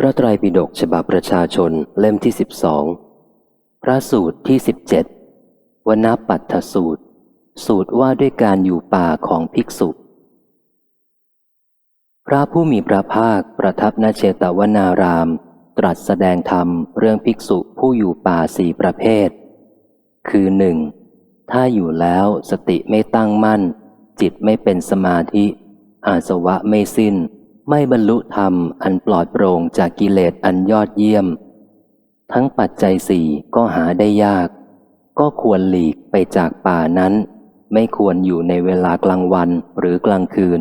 พระไตรปิฎกฉบับประชาชนเล่มที่สิบสองพระสูตรที่สิบเจ็ดวนาปัตถสูตร สูตรว่าด้วยการอยู่ป่าของภิกษุ พระผู้มีพระภาคประทับณเชตวนาราม ตรัสแสดงธรรมเรื่องภิกษุผู้อยู่ป่าสี่ประเภท คือหนึ่งถ้าอยู่แล้วสติไม่ตั้งมั่น จิตไม่เป็นสมาธิ อาสวะไม่สิ้น ไม่บรรลุธรรมอันปลอดโปร่งจากกิเลสอันยอดเยี่ยม ทั้งปัจจัยสี่ก็หาได้ยาก ก็ควรหลีกไปจากป่านั้น ไม่ควรอยู่ในเวลากลางวันหรือกลางคืน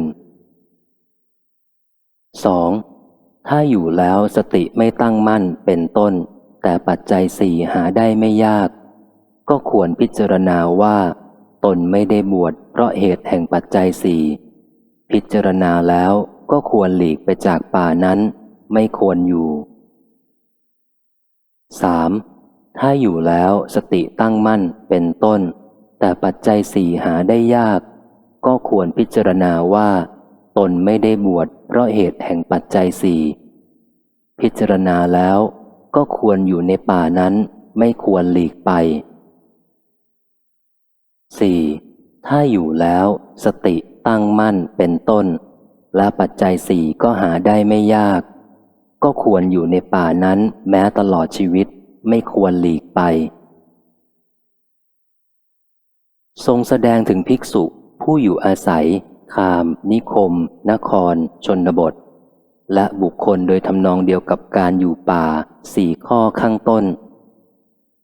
2. ถ้าอยู่แล้วสติไม่ตั้งมั่นเป็นต้น แต่ปัจจัยสี่หาได้ไม่ยาก ก็ควรพิจารณาว่า ตนไม่ได้บวชเพราะเหตุแห่งปัจจัยสี่พิจารณาแล้ว ก็ควรหลีกไปจากป่านั้น ไม่ควรอยู่ 3. ถ้าอยู่แล้วสติตั้งมั่นเป็นต้น แต่ปัจจัยสี่หาได้ยาก ก็ควรพิจารณาว่า ตนไม่ได้บวชเพราะเหตุแห่งปัจจัยสี่พิจารณาแล้วก็ควรอยู่ในป่านั้นไม่ควรหลีกไป 4. ถ้าอยู่แล้วสติตั้งมั่นเป็นต้น และปัจจัยสี่ก็หาได้ไม่ยาก ก็ควรอยู่ในป่านั้นแม้ตลอดชีวิตไม่ควรหลีกไป ทรงแสดงถึงภิกษุผู้อยู่อาศัย คาม นิคม นคร ชนบท และบุคคลโดยทำนองเดียวกับการอยู่ป่าสี่ข้อข้างต้น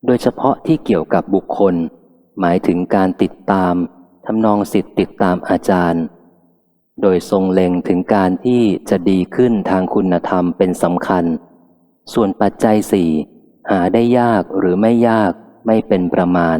โดยเฉพาะที่เกี่ยวกับบุคคล หมายถึงการติดตามทำนองสิทธิติดตามอาจารย์ โดยทรงเล็งถึงการที่จะดีขึ้นทางคุณธรรมเป็นสำคัญ ส่วนปัจจัยสี่หาได้ยากหรือไม่ยากไม่เป็นประมาณ